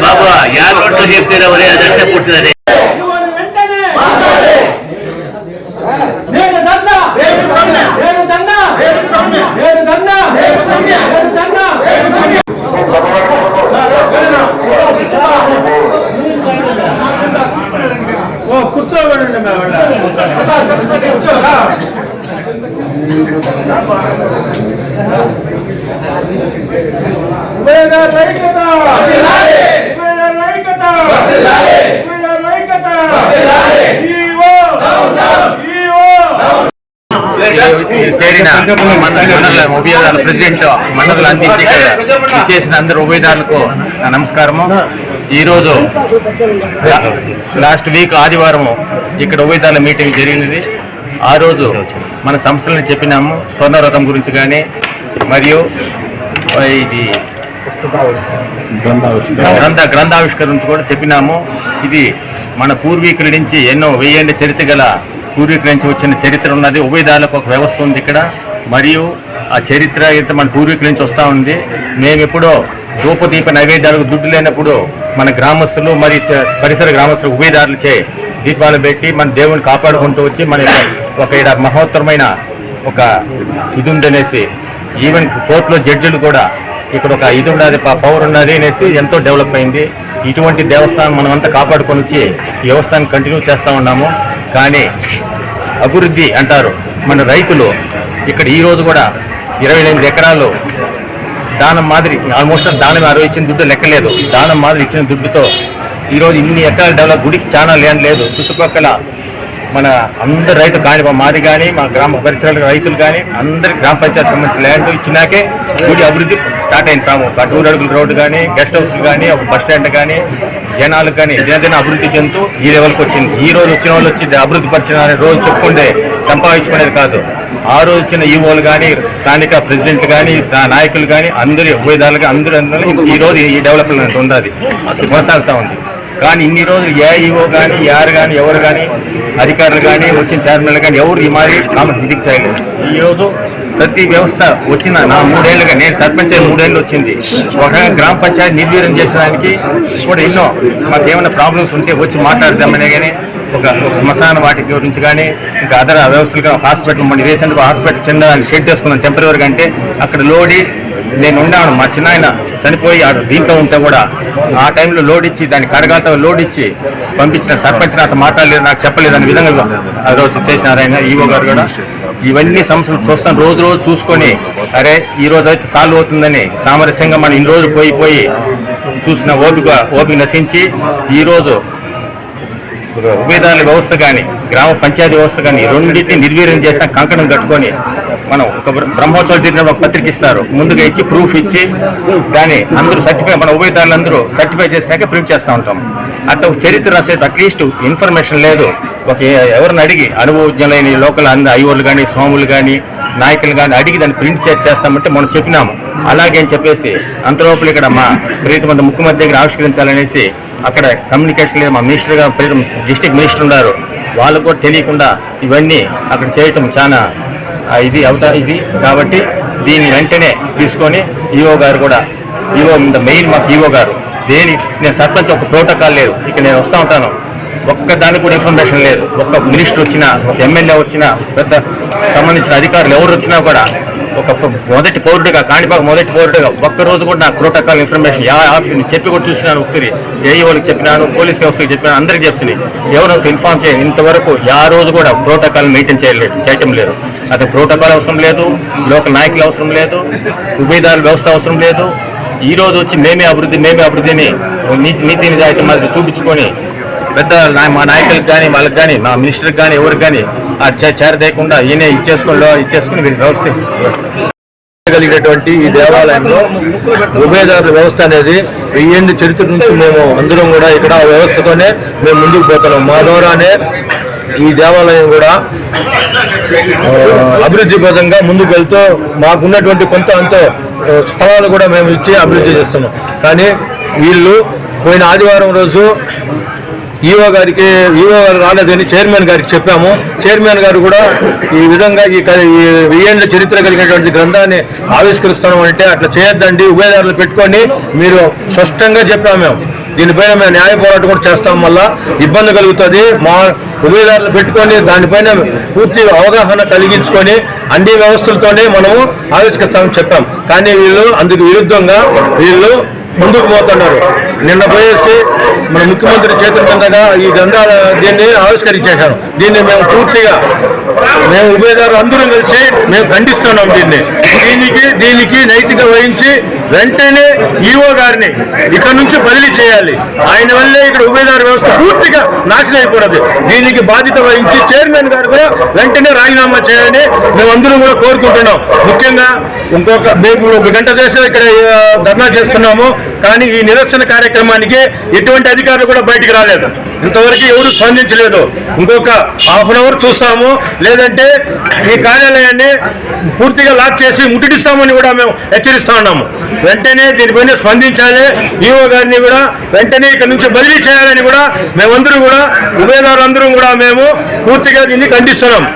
ಬಾಬಾ ಯಾರು ಒಟ್ಟು ಸಿಗ್ತೀರ ಅವರೇ ಅದಷ್ಟೇ ಕೊಡ್ತಿದ್ದಾರೆ ಉಪಯೋಗ ರೈತ చేరిన మండల ఉభయదారుల ప్రెసిడెంట్ మండలం అందించి ఇక్కడ చేసిన అందరు ఉభయదారులకు నమస్కారము. ఈరోజు లాస్ట్ వీక్ ఆదివారము ఇక్కడ ఉభయదారుల మీటింగ్ జరిగినది. ఆ రోజు మన సంస్థలను చెప్పినాము స్వర్ణరథం గురించి కానీ మరియు ఇది గ్రంథ గ్రంథావిష్కరణ కూడా చెప్పినాము. ఇది మన పూర్వీకుల నుంచి ఎన్నో వెయ్యేండ్ల చరిత్ర గల పూర్వీకుల నుంచి వచ్చిన చరిత్ర ఉన్నది. ఉభయదారులకు ఒక వ్యవస్థ ఉంది ఇక్కడ. మరియు ఆ చరిత్ర అయితే మన పూర్వీకుల నుంచి వస్తూ ఉంది. మేము ఎప్పుడో ధూపదీప నైవేద్యాలకు దుడ్డు లేనప్పుడు మన గ్రామస్తులు మరి చ- పరిసర గ్రామస్తులు ఉభయదారులు చే దీపాలు పెట్టి మన దేవుని కాపాడుకుంటూ వచ్చి మన ఒక ఈడ మహోత్తరమైన ఒక ఇది ఉందనేసి ఈవెన్ కోర్టులో జడ్జిలు కూడా ఇక్కడ ఒక ఇది ఉన్నది ప- పవర్ ఉన్నది అనేసి ఎంతో డెవలప్ అయింది. ఇటువంటి దేవస్థానం మనమంతా కాపాడుకొని వచ్చి ఈ వ్యవస్థాన్ని కంటిన్యూ చేస్తూ ఉన్నాము. కానీ అభివృద్ధి అంటారు మన రైతులు. ఇక్కడ ఈరోజు కూడా ఇరవై ఎనిమిది ఎకరాలు దానం మాదిరి ఆల్మోస్ట్ దానం అరవై ఇచ్చిన దుడ్డు లెక్కలేదు. దానం మాదిరి ఇచ్చిన దుడ్డుతో ఈరోజు ఇన్ని ఎకరాలు డెవలప్ గుడికి చాలా ల్యాండ్ లేదు. చుట్టుపక్కల మన అందరు రైతు కాని మాది కానీ మా గ్రామ పరిసరాల రైతులు కానీ అందరి గ్రామ పంచాయతీ సంబంధించిన ల్యాండ్ ఇచ్చినాకే గుడి అభివృద్ధి స్టార్ట్ అయిన ప్రాము. ఒక టూర్ అడుగుల రోడ్డు కానీ గెస్ట్ హౌస్లు కానీ ఒక బస్ స్టాండ్ కానీ జనాలు కానీ దినదిన అభివృద్ధి చెందుతూ ఈ లెవెల్కి వచ్చింది. ఈ రోజు వచ్చిన వాళ్ళు వచ్చి అభివృద్ధి పరిచిన రోజు చెప్పుకుంటే సంపాదించుకునేది కాదు. ఆ రోజు వచ్చిన ఈవోలు కానీ స్థానిక ప్రెసిడెంట్ కానీ నాయకులు కానీ అందరి ఉభయదారులు అందరూ అందరూ ఈ రోజు ఈ డెవలప్మెంట్ ఉన్నది కొనసాగుతూ ఉంది. కానీ ఇన్ని రోజులు ఏ ఈవో కానీ యారు కానీ ఎవరు కానీ అధికారులు కానీ వచ్చిన చైర్మన్లు కానీ ఎవరు ఈ మాదిరి కామెంట్ ఇది చేయలేదు. ఈ రోజు ప్రతి వ్యవస్థ వచ్చిన నా మూడేళ్ళుగా నేను సర్పంచ్ మూడేళ్ళు వచ్చింది. ఒక గ్రామ పంచాయతీ నిర్వీర్యం చేసడానికి కూడా ఎన్నో మాకు ఏమైనా ప్రాబ్లమ్స్ ఉంటే వచ్చి మాట్లాడదామనే కానీ ఒక శ్మశాన వాటికి గురించి కానీ ఇంకా అదర్ వ్యవస్థలుగా హాస్పిటల్ మన రీసెంట్గా హాస్పిటల్ చిన్న షెడ్ వేసుకున్నాం టెంపరీగా అంటే అక్కడ లోడి నేను ఉన్నాను మా చిన్నాయన చనిపోయి ఆడ దీంట్లో ఉంటే కూడా ఆ టైంలో లోడ్ ఇచ్చి దాన్ని కడగాలతో లోడ్ ఇచ్చి పంపించిన సర్పంచ్ నాతో మాట్లాడలేదు నాకు చెప్పలేదు అనే విధంగా ఆ రోజు చేసినారు ఆయన ఈవో గారు కూడా. ఇవన్నీ సమస్యలు చూస్తాను రోజు రోజు చూసుకొని అరే ఈ రోజు అయితే సాల్వ్ అవుతుందని సామరస్యంగా మనం ఇన్ని రోజులు పోయి పోయి చూసిన ఓపిక ఓపిక నశించి ఈరోజు ఉభయదారుల వ్యవస్థ కానీ గ్రామ పంచాయతీ వ్యవస్థ కానీ రెండింటిని నిర్వీర్యం చేస్తాం కంకణం కట్టుకొని మనం ఒక బ్రహ్మోత్సవాలు జరిగిన ఒక పత్రిక ఇస్తారు. ముందుగా ఇచ్చి ప్రూఫ్ ఇచ్చి దాన్ని అందరూ సర్టిఫై మన ఉభయదారులందరూ సర్టిఫై చేసినాక ప్రింట్ చేస్తూ ఉంటాం. అట్లా ఒక చరిత్ర రాసేది అట్లీస్ట్ ఇన్ఫర్మేషన్ లేదు. ఒక ఎవరిని అడిగి అనుభవజ్ఞులైన లోకల్ అంద అయ్యోళ్ళు కానీ స్వాములు కానీ నాయకులు కానీ అడిగి దాన్ని ప్రింట్ చేసి చేస్తామంటే మనం చెప్పినాము. అలాగే అని చెప్పేసి అంతలోపల ఇక్కడ మా ప్రీతమంత ముఖ్యమంత్రి దగ్గర ఆవిష్కరించాలనేసి అక్కడ కమ్యూనికేషన్ లేదు. మా మినిస్టర్ గారు డిస్టిక్ మినిస్టర్ ఉన్నారు. వాళ్ళు కూడా తెలియకుండా ఇవన్నీ అక్కడ చేయటం చాలా ఇది అవుతా ఇది. కాబట్టి దీన్ని వెంటనే తీసుకొని ఈఓ గారు కూడా ఈఓ మెయిన్ మాకు ఈఓ గారు. దేని నేను సర్పంచ్ ఒక ప్రోటోకాల్ లేదు. ఇక నేను వస్తూ ఉంటాను. ఒక్క దానికి కూడా ఇన్ఫర్మేషన్ లేదు. ఒక్క మినిస్టర్ వచ్చినా ఒక ఎమ్మెల్యే వచ్చినా పెద్ద సంబంధించిన అధికారులు ఎవరు వచ్చినా కూడా ఒక మొదటి పౌరుడిగా కాణిపాక మొదటి పౌరుడిగా ఒక్క రోజు కూడా నా ప్రోటోకాల్ ఇన్ఫర్మేషన్ యా ఆఫీస్ని చెప్పి కూడా చూసినాను ఒక్కరి ఏఈ వాళ్ళకి చెప్పినాను పోలీస్ వ్యవస్థకి చెప్పినాను అందరికి చెప్తున్నాయి. ఎవరో ఇన్ఫార్మ్ చేయండి. ఇంతవరకు యా రోజు కూడా ప్రోటోకాల్ మెయింటైన్ చేయలేదు చేయటం లేదు. అతను ప్రోటోకాల్ అవసరం లేదు లోకల్ నాయకులు అవసరం లేదు ఉభయదారుల వ్యవస్థ అవసరం లేదు. ఈ రోజు వచ్చి మేమే అభివృద్ధి మేమే అభివృద్ధిని నీతి నీతి నిజాయితీ మాది చూపించుకొని పెద్ద మా నాయకులకు కానీ వాళ్ళకి కానీ మా మినిస్టర్కి కానీ ఎవరికి కానీ చేరదేయకుండా ఈయనే ఇచ్చేసుకుని ఇచ్చేసుకుని వీళ్ళు వ్యవస్థ కలిగినటువంటి ఈ దేవాలయంలో ఉభయదారుల వ్యవస్థ అనేది వెయ్యేండి చరిత్ర నుంచి మేము అందరం కూడా ఇక్కడ ఆ వ్యవస్థతోనే మేము ముందుకు పోతున్నాం. మా ద్వారానే ఈ దేవాలయం కూడా అభివృద్ధి పదంగా ముందుకు వెళ్తూ మాకున్నటువంటి కొంత అంతో స్థలాలు కూడా మేము ఇచ్చి అభివృద్ధి చేస్తున్నాం. కానీ వీళ్ళు పోయిన ఆదివారం రోజు ఈఓ గారికి ఈఓ గారు రాలేదని చైర్మన్ గారికి చెప్పాము. చైర్మన్ గారు కూడా ఈ విధంగా ఈ వెయ్యేళ్ళ చరిత్ర కలిగినటువంటి గ్రంథాన్ని ఆవిష్కరిస్తాం అంటే అట్లా చేయొద్దండి ఉభయదారులు పెట్టుకొని మీరు స్పష్టంగా చెప్పాము మేము. దీనిపైన మేము న్యాయ పోరాటం కూడా చేస్తాం వల్ల ఇబ్బంది కలుగుతుంది. మా ఉభయదారులు పెట్టుకొని దానిపైన పూర్తి అవగాహన కలిగించుకొని అన్ని వ్యవస్థలతోనే మనము ఆవిష్కరిస్తామని చెప్పాం. కానీ వీళ్ళు అందుకు విరుద్ధంగా వీళ్ళు ముందుకు పోతున్నారు. నిన్న పోయేసి మన ముఖ్యమంత్రి చేతుల ఈ గంధాల దీన్ని ఆవిష్కరించేశారు. దీన్ని మేము పూర్తిగా మేము ఉభయదారు అందరం కలిసి మేము ఖండిస్తున్నాం దీన్ని. దీనికి దీనికి నైతిక వహించి వెంటనే ఈఓ గారిని ఇక్కడ నుంచి బదిలీ చేయాలి. ఆయన వల్లే ఇక్కడ ఉభయదారు వ్యవస్థ పూర్తిగా నాశనం అయిపోతుంది. దీనికి బాధ్యత వహించి చైర్మన్ గారు కూడా వెంటనే రాజీనామా చేయాలని మేమందరం కూడా కోరుకుంటున్నాం. ముఖ్యంగా ఇంకొక మేము ఒక గంట చేసే ఇక్కడ ధర్నా చేస్తున్నాము. కానీ ఈ నిరసన కార్యక్రమానికి ఎటువంటి అధికారులు కూడా బయటికి రాలేదు. ఇంతవరకు ఎవరు స్పందించలేదు. ఇంకొక హాఫ్ అన్ అవర్ చూస్తాము. లేదంటే ఈ కార్యాలయాన్ని పూర్తిగా లాక్ చేసి ముట్టిస్తామని కూడా మేము హెచ్చరిస్తా ఉన్నాము. వెంటనే దీనిపైన స్పందించాలి. ఈఓ గారిని కూడా వెంటనే ఇక్కడ నుంచి బదిలీ చేయాలని కూడా మేమందరూ కూడా ఉభయదారులందరూ కూడా మేము పూర్తిగా దీన్ని ఖండిస్తున్నాం.